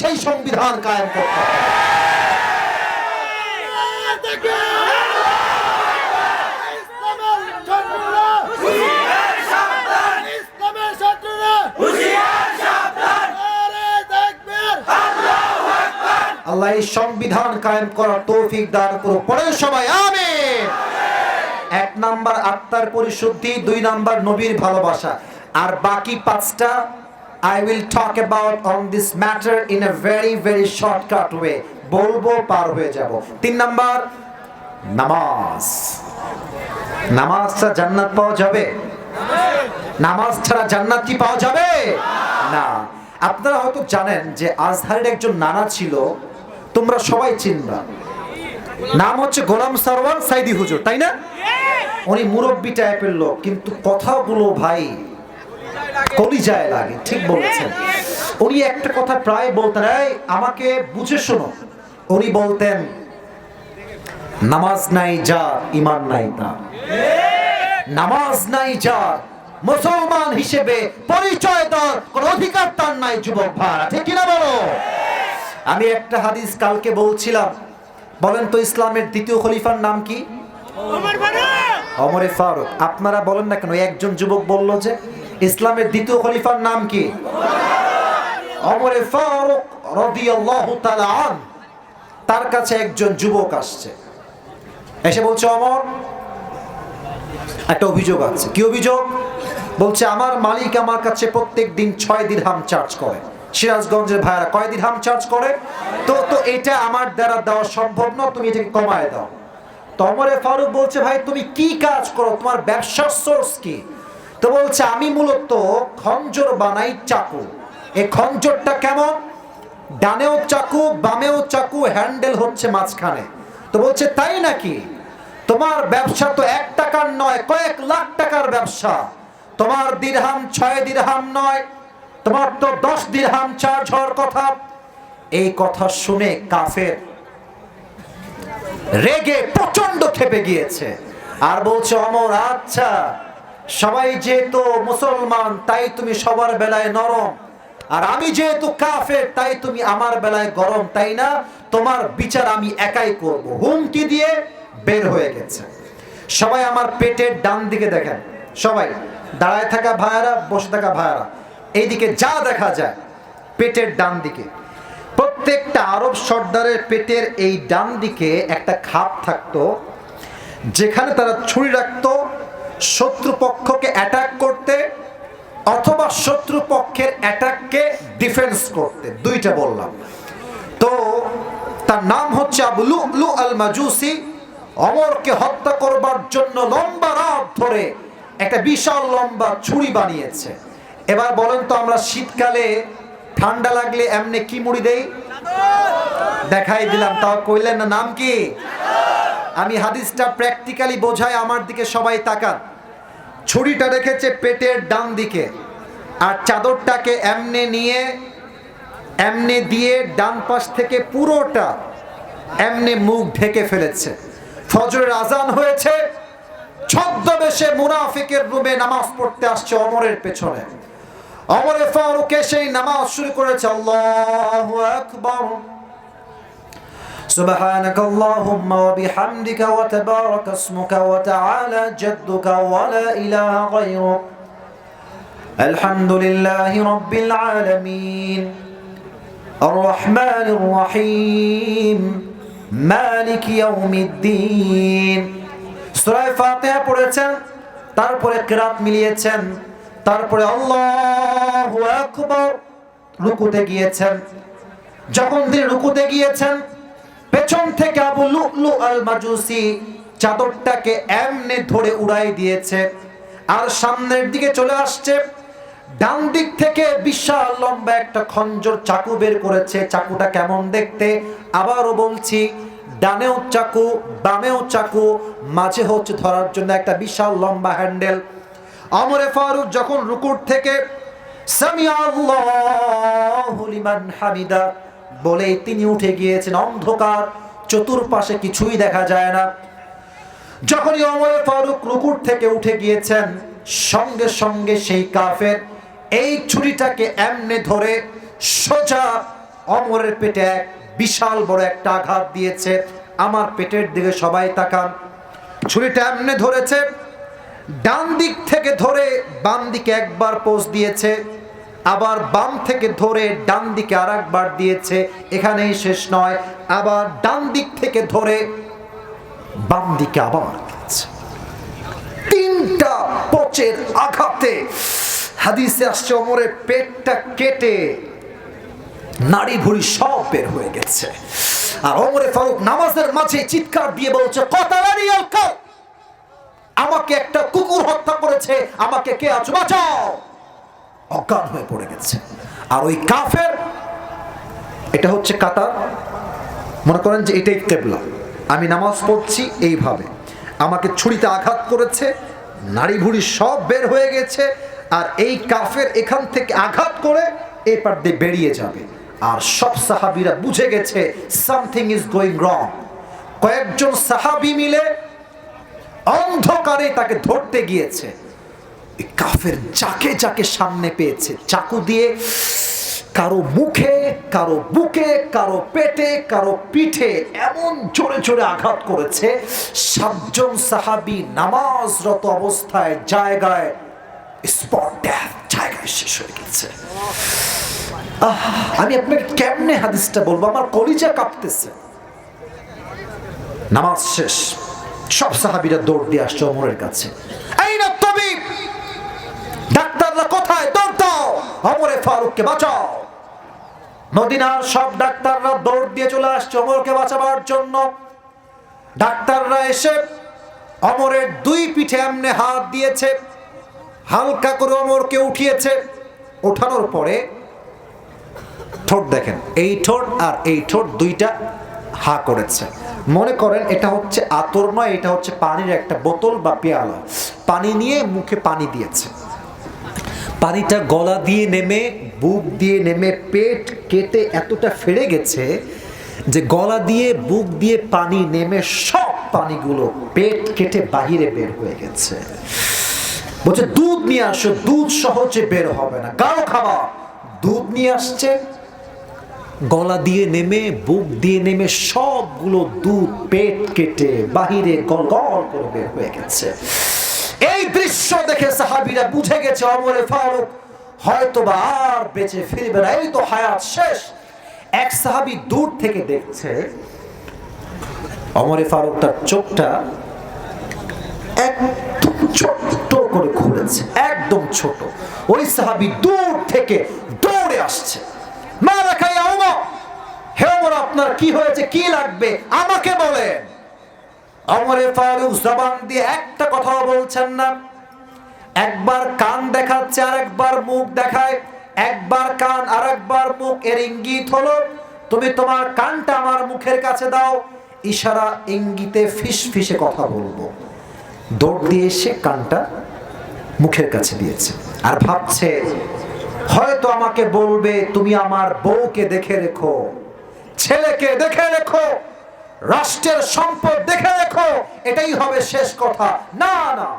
সেই সংবিধান কায়েম করতে আল্লাহ এই সংবিধান কায়েম করার তৌফিক দান করো পরে সবাই, আমিন। এক নাম্বার আত্মার পরিশুদ্ধি, দুই নাম্বার নবীর ভালোবাসা। আর বাকি পাঁচটা I will talk about on this matter in a very very shortcut way বলব পার হয়ে যাব। তিন নাম্বার নামাজ। নামাজ ছাড়া জান্নাত পাওয়া যাবে? নামাজ ছাড়া জান্নাত কি পাওয়া যাবে? না। আপনারা হয়তো জানেন যে আজহারের একজন নানা ছিল তোমরা সবাই চিনবা। নাম হচ্ছে গোলাম সারওয়ার সাইদি হুজুর তাই না? উনি মুরব্বী টাইপের লোক কিন্তু কথাগুলো ভাই কলিজায় লাগে ঠিক বলেছেন। উনি একটা কথা প্রায় বলতেন এই আমাকে বুঝে শোনো। উনি বলতেন নামাজ নাই যা ইমান নাই তা। নামাজ নাই যার মুসলমান হিসেবে পরিচয় দেওয়ার কোন অধিকার তার নাই যুবক ভাড়া ঠিক কিনা বলো? আমি একটা হাদিস কালকে বলছিলাম। বলেন তো ইসলামের দ্বিতীয় খলিফার নাম কি? অমরে ফারুক। আপনারা বলেন না কেন? একজন যুবক বলল যে ইসলামের দ্বিতীয় খলিফার নাম কি? অমরে ফারুক তার কাছে একজন যুবক আসছে। এসে বলছে, অমর, একটা অভিযোগ আছে। কি অভিযোগ? বলছে, আমার মালিক আমার কাছে প্রত্যেক দিন ছয় দিরহাম চার্জ করে। সিরাজগঞ্জের ভাইরা কয় দিরহাম চার্জ করে? তো তো এটা আমার দ্বারা দেওয়া সম্ভব না তুমি এটাকে কমায় দাও। তমরে ফারুক বলছে, ভাই, তুমি কি কাজ করো? তোমার ব্যবসার সোর্স কি? তো বলছে, আমি মূলত খঞ্জর বানাই চাকু। এই খঞ্জরটা কেমন? ডানেও চাকু, বামেও চাকু, হ্যান্ডেল হচ্ছে মাঝখানে। তো বলছে, তাই নাকি? তোমার ব্যবসা তো এক টাকার নয়, কয়েক লাখ টাকার ব্যবসা। তোমার দিরহাম ছয় দিরহাম নয়, তোমার তো দশ দিরহাম চার্জ হওয়ার কথা। এই কথা শুনে কাফের রেগে প্রচণ্ড খেপে গিয়েছে। আর বলছে, অমর আচ্ছা সবাই যেহেতু মুসলমান, তাই তুমি সবার বেলায় নরম। আর আমি যেহেতু কাফের, তাই তুমি আমার বেলায় গরম, তাই না? তোমার বিচার আমি একাই করব। হুমকি দিয়ে বের হয়ে গেছে। সবাই আমার পেটের ডান দিকে দেখেন। সবাই, দাঁড়ায় থাকা ভাইয়ারা, বসে থাকা ভাইয়ারা, এইদিকে যা দেখা যায়, পেটের ডান দিকে। প্রত্যেকটা আরব সর্দারের পেটের এই ডান দিকে একটা খাপ থাকতো, যেখানে তারা ছুরি রাখতো শত্রুপক্ষকে অ্যাটাক করতে অথবা শত্রুপক্ষের অ্যাটাককে ডিফেন্স করতে। দুইটা বললাম। তো তার নাম হচ্ছে আবু লু আল মাজুসি অমরকে হত্যা করবার জন্য লম্বা রাত ধরে একটা বিশাল লম্বা ছুরি বানিয়েছে। এবার বলেন তো আমরা শীতকালে ঠান্ডা লাগলে এমনি কি মুড়ি দেই? দেখাই দিলাম, তাও কইলেন না, নাম কি? আমি হাদিসটা প্র্যাকটিক্যালি বোঝাই, আমার দিকে সবাই তাকান। ছুরিটা রেখেছে পেটের ডান দিকে, আর চাদরটাকে এমনে নিয়ে, এমনে দিয়ে ডান পাশ থেকে পুরোটা এমনে মুখ ঢেকে ফেলেছে। ফজরের আজান হয়েছে, ছদ্মবেশে মুনাফিকের রুমে নামাজ পড়তে আসছে অমরের পেছনে। অমরে ফারুক সেই নামাজ শুরু করেছে, আল্লাহু আকবার। سبحانك اللهم وبحمدك وتبارك اسمك وتعالى جدك ولا إله غيرك الحمد لله رب العالمين الرحمن الرحيم مالك يوم الدين সূরা ফাতিহা পড়েছেন তারপরে কিরাত মিলিয়েছেন তারপরে আল্লাহু আকবার রুকুতে গিয়েছেন যখন তিনি রুকুতে গিয়েছেন পেছন থেকে আবু লুলু আল মাজুসি চাদরটাকে এমনে ধরে উড়াই দিয়েছে আর সামনের দিকে চলে আসছে। ডান দিক থেকে বিশাল লম্বা একটা খঞ্জর চাকু বের করেছে। চাকুটা কেমন দেখতে? আবারও বলছি, ডানেও চাকু, বামেও চাকু, মাঝে হচ্ছে ধরার জন্য একটা বিশাল লম্বা হ্যান্ডেল। আমরে ফারুক যখন রুকুর থেকে সামিয়া আল্লাহু লিমান হামিদা বলেই তিনি উঠে গিয়েছেন। অন্ধকার, চতুর্পাশে কিছুই দেখা যায় না। যখনই অমরে ফারুক রুকুর থেকে উঠে গিয়েছেন, সঙ্গে সঙ্গে সেই কাফের এই ছুরিটাকে এমনে ধরে সোজা অমরের পেটে এক বিশাল বড় একটা আঘাত দিয়েছে। আমার পেটের দিকে সবাই তাকান। ছুরিটা এমনি ধরেছে, ডান দিক থেকে ধরে বাম দিকে একবার পোষ দিয়েছে। আবার বাম থেকে ধরে ডান দিকে আর একবার দিয়েছে, এখানেই শেষ নয়, আবার ডান দিক থেকে ধরে বাম দিকে আবার দিয়েছে। তিনটা পচের আঘাতে হাদিসে আসছে অমরের পেটটা কেটে নাড়ি ভুড়ি সব বের হয়ে গেছে। আর অমরে ফারুক নামাজের মাঝে চিৎকার দিয়ে বলছে কতালানি আমাকে একটা কুকুর হত্যা করেছে, আমাকে কে আছো বাঁচাও? অজ্ঞান হয়ে পড়ে গেছে। আর ওই কাফের, এটা হচ্ছে কাতার। মনে করেন যে এটাই কেবলা। আমি নামাজ পড়ছি এইভাবে। আমাকে ছুরিতে আঘাত করেছে নাড়ি ভুড়ি সব বের হয়ে গেছে, আর এই কাফের এখান থেকে আঘাত করে এ পার দিয়ে বেরিয়ে যাবে। আর সব সাহাবিরা বুঝে গেছে সামথিং ইজ গোয়িং রং কয়েকজন সাহাবি মিলে অন্ধকারে তাকে ধরতে গিয়েছে। এই কাফের যাকে যাকে সামনে পেয়েছে, চাকু দিয়ে কারও মুখে, কারও বুকে, কারও পেটে, কারও পিঠে এমন জোরে জোরে আঘাত করেছে, সাতজন সাহাবি নামাজরত অবস্থায় জায়গায় স্পট জায়গায় শেষ হয়ে গেছে। আমি আপনাকে কেমনে হাদিসটা বলব? আমার কলিজা কাঁপতেছে। নামাজ শেষ। সব সাহাবিরা দৌড় দিয়ে আসছে অমরের কাছে এই না তবি ডাক্তাররা কোথায় দৌড় দাও অমরে ফারুককে বাঁচাও। মদিনার সব ডাক্তাররা দৌড় দিয়ে চলে আসছে অমরকে বাঁচাবার জন্য। ডাক্তাররা এসে অমরের দুই পিঠে এমনে হাত দিয়েছে, হালকা করে অমরকে উঠিয়েছে। ওঠানোর পরে ঠোঁট দেখেন, এই ঠোঁট আর এই ঠোঁট দুইটা হা করেছে। মনে করেন এটা হচ্ছে আতর নয়, এটা হচ্ছে পানির একটা বোতল বা পেয়ালা। পানি নিয়ে মুখে পানি দিয়েছে। পানিটা গলা দিয়ে নেমে, বুক দিয়ে নেমে পেট কেটে এতটা ফেড়ে গেছে যে গলা দিয়ে, বুক দিয়ে পানি নেমে সব পানিগুলো পেট কেটে বাহিরে বের হয়ে গেছে। বলছে, দুধ নিয়ে আসো, দুধ সহজে বের হবে না। গাঢ় খাবার। দুধ নিয়ে আসছে। গলা দিয়ে নেমে, বুক দিয়ে নেমে সবগুলো দুধ পেট কেটে বাহিরে গল গল করে বের হয়ে গেছে। এই দেখে সাহাবিরা বুঝে গেছে অমরে ফারুক হয়তো বা আর বেঁচে ফিরবে না। এই তো হায়াত শেষ। এক সাহাবি দূর থেকে দেখছে, অমরে ফারুক তার চোখটা একদম করে একদম ছোট। ওই সাহাবি দূর থেকে দৌড়ে আসছে। মা রাখাই অমর হে অমর আপনার কি হয়েছে? কি লাগবে? আমাকে বলেন। অমরে ফারুক জবান দিয়ে একটা কথাও বলছেন না। একবার কান দেখাচ্ছে আর একবার মুখ দেখায়, একবার কান আর একবার মুখ, এর ইঙ্গিত হলো, তুমি তোমার কানটা আমার মুখের কাছে দাও, ইশারা ইঙ্গিতে ফিস ফিসে কথা বলব। দৌড় দিয়ে এসে কানটা মুখের কাছে দিয়েছে আর ভাবছে, হয়তো আমাকে বলবে, তুমি আমার বউকে দেখে রেখো, ছেলেকে দেখে রেখো, রাষ্ট্রের সম্পদ দেখে রেখো। এটাই হবে শেষ কথা। না না।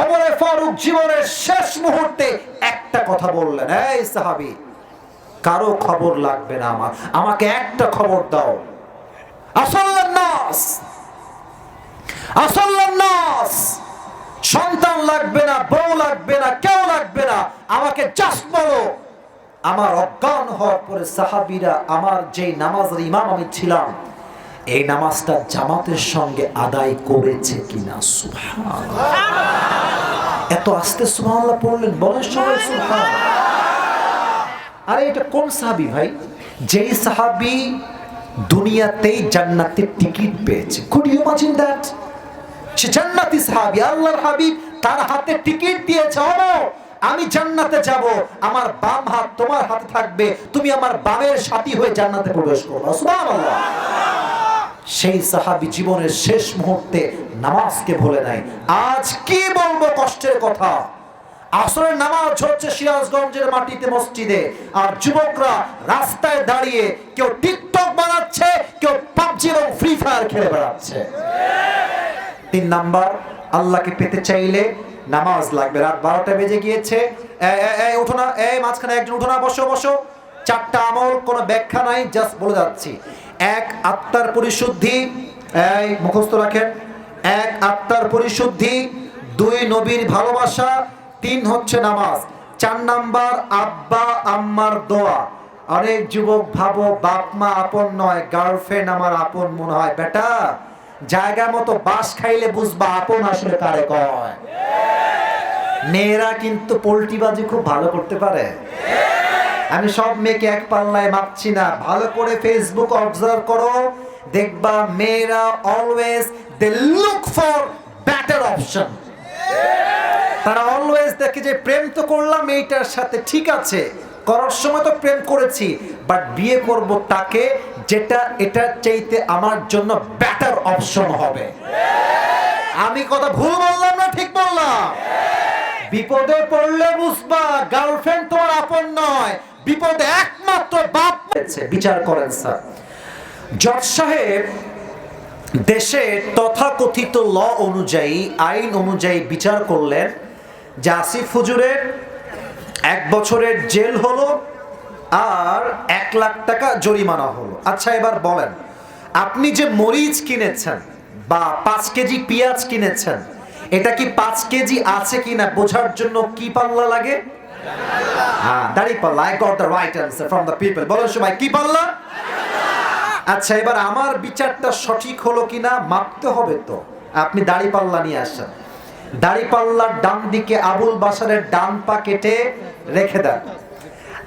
অমরে ফারুক জীবনের শেষ মুহূর্তে একটা কথা বললেন, এই সাহাবি, কারও খবর লাগবে না আমার। আমাকে একটা খবর দাও। নাস নাস। সন্তান লাগবে না, বউ লাগবে না, কেউ লাগবে না। আমাকে জাস্ট বলো, আমার অজ্ঞান হওয়ার পরে সাহাবিরা আমার যেই নামাজের ইমাম আমি ছিলাম এই নামাজটা জামাতের সঙ্গে আদায় করেছে কিনা? এত আস্তে সুবহানাল্লাহ পড়লেন, বলেন সবাই সুবহান আরে, এটা কোন সাহাবি ভাই? যেই সাহাবি দুনিয়াতেই জান্নাতের টিকিট পেয়েছে। কুড ইউ ইমাজিন দ্যাট সে জান্নাতি সাহাবি, আল্লাহর হাবিব তার হাতে টিকিট দিয়েছে। অমর আমি জান্নাতে যাব, আমার বাম হাত তোমার হাতে থাকবে, তুমি আমার বামের সাথী হয়ে জান্নাতে প্রবেশ করবে। সুবহানাল্লাহ। সেই সাহাবি জীবনের শেষ মুহূর্তে নামাজকে ভুলে নাই। আজ কি বলব কষ্টের কথা? আসরের নামাজ হচ্ছে সিরাজগঞ্জের মাটিতে মসজিদে, আর যুবকরা রাস্তায় দাঁড়িয়ে কেউ টিকটক বানাচ্ছে, কেউ পাবজি এবং ফ্রি ফায়ার খেলে বেড়াচ্ছে। তিন নাম্বার, আল্লাহকে পেতে চাইলে নামাজ লাগবে। রাত বারোটা বেজে গিয়েছে। উঠো না। এই মাঝখানে একজন, উঠো না, বসো বসো। চারটা আমল, কোনো ব্যাখ্যা নাই, জাস্ট বলে যাচ্ছি। এক আত্মার পরিশুদ্ধি, এই মুখস্থ রাখেন, এক আত্মার পরিশুদ্ধি, দুই নবীর ভালোবাসা, তিন হচ্ছে নামাজ, চার নাম্বার আব্বা আম্মার দোয়া। অনেক যুবক, ভাবো, বাপ, মা আপন নয় গার্লফ্রেন্ড আমার আপন মনে হয়। বেটা, জায়গা মতো বাস খাইলে বুঝবা আপন আসলে কারে কয়। মেয়েরা কিন্তু পোল্ট্রিবাজি খুব ভালো করতে পারে। আমি সব মেয়েকে এক পাল্লায় মাপছি না। ভালো করে ফেসবুক অবজার্ভ করো। দেখবা মেয়েরা always they look for better option তারা অলওয়েজ দেখে যে প্রেম তো করলাম এইটার সাথে ঠিক আছে। করার সময় তো প্রেম করেছি। বাট বিয়ে করব তাকে যেটা এটা চাইতে আমার জন্য বেটার অপশন হবে। আমি কথা ভুল বললাম না ঠিক বললাম? বিপদে পড়লে বুঝবা গার্লফ্রেন্ড তোমার আপন নয়। বিপদে একমাত্র বাপ হয়েছে। বিচার করেন, স্যার। জজ সাহেব দেশের তথাকথিত ল অনুযায়ী, আইন অনুযায়ী বিচার করলেন যে আসিফ হুজুরের এক বছরের জেল হলো আর এক লাখ টাকা জরিমানা হলো। আচ্ছা এবার বলেন, আপনি যে মরিচ কিনেছেন বা পাঁচ কেজি পেঁয়াজ কিনেছেন, এটা কি পাঁচ কেজি আছে কিনা বোঝার জন্য কি পাল্লা লাগে? হ্যাঁ দাঁড়ি পাল্লা got the right from the people সবাই, কি আচ্ছা এবার আমার বিচারটা সঠিক হলো কিনা মাপতে হবে তো। আপনি দাড়ি পাল্লা নিয়ে আসেন। দাড়ি পাল্লার ডান দিকে আবুল বাসারের ডান পা কেটে রেখে দেন।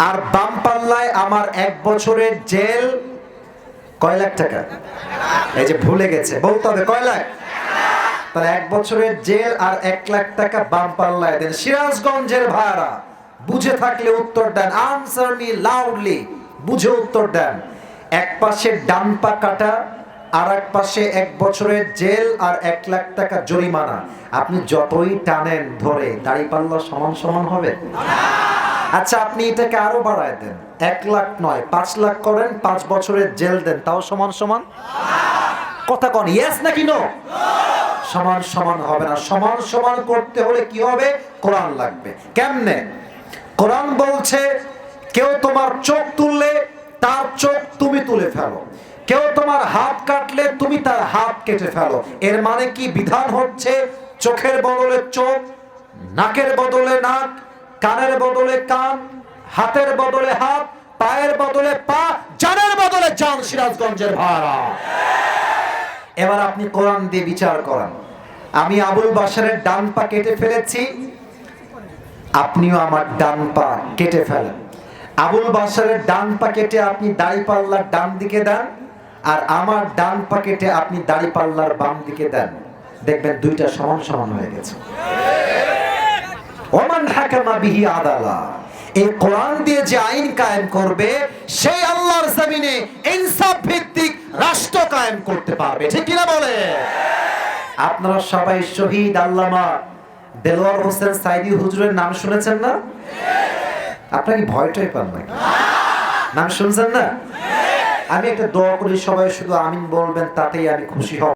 আর বাম পাল্লায় আমার এক বছরের জেল কয় লাখ টাকা? এই যে ভুলে গেছে, বলতে হবে, কয় লাখ? তাহলে এক বছরের জেল আর এক লাখ টাকা বাম পাল্লায় দেন। সিরাজগঞ্জের ভাড়া। বুঝে থাকলে উত্তর দেন। আনসার মি লাউডলি বুঝে উত্তর দেন। এক পাশে ডান পা কাটা আর এক পাশে এক বছরের জেল আর এক লাখ টাকা জরিমানা। আপনি যতই টানেন ধরে দাড়ি পাল্লা সমান সমান হবে? আচ্ছা আপনি এটাকে আরও বাড়ায় দেন। এক লাখ নয়, পাঁচ লাখ করেন, পাঁচ বছরের জেল দেন। তাও সমান সমান? কথা কন ইয়েস নাকি নো সমান সমান হবে না। সমান সমান করতে হলে কি হবে? কোরআন লাগবে। কেমনে? কোরআন বলছে, কেউ তোমার চোখ তুললে তার চোখ তুমি তুলে ফেলো। কেউ তোমার হাত কাটলে তুমি তার হাত কেটে ফেলো। এর মানে কি বিধান হচ্ছে, চোখের বদলে চোখ, নাকের বদলে নাক, কানের বদলে কান, হাতের বদলে হাত, পায়ের বদলে পা, জানের বদলে জান, সিরাজগঞ্জের ভাড়া। এবার আপনি কোরআন দিয়ে বিচার করান। আমি আবুল বাসারের ডান পা কেটে ফেলেছি আপনিও আমার ডান পা কেটে ফেলেন। আবুল বাসারের ডান পা কেটে আপনি দাড়ি পাল্লার ডান দিকে দেন, আর আমার ডান পা কেটে আপনি দাড়ি পাল্লার বাম দিকে দেন। দেখবেন দুইটা সমান সমান হয়ে গেছে। ওমান হাকামা বিহি আদালা। এই কোরআন দিয়ে যে আইন কায়েম করবে, সেই আল্লাহর জমিনে ইনসাফ ভিত্তিক রাষ্ট্র কায়েম করতে পারবে। ঠিক কিনা বলে আপনারা সবাই শহীদ আল্লামা দেলোয়ার হোসেন সাইদি হুজুরের নাম শুনেছেন না? আপনার কি ভয়টাই পান না নাম শুনছেন না? আমি একটা দোয়া করি সবাই, শুধু আমিন বলবেন, তাতেই আমি খুশি হব।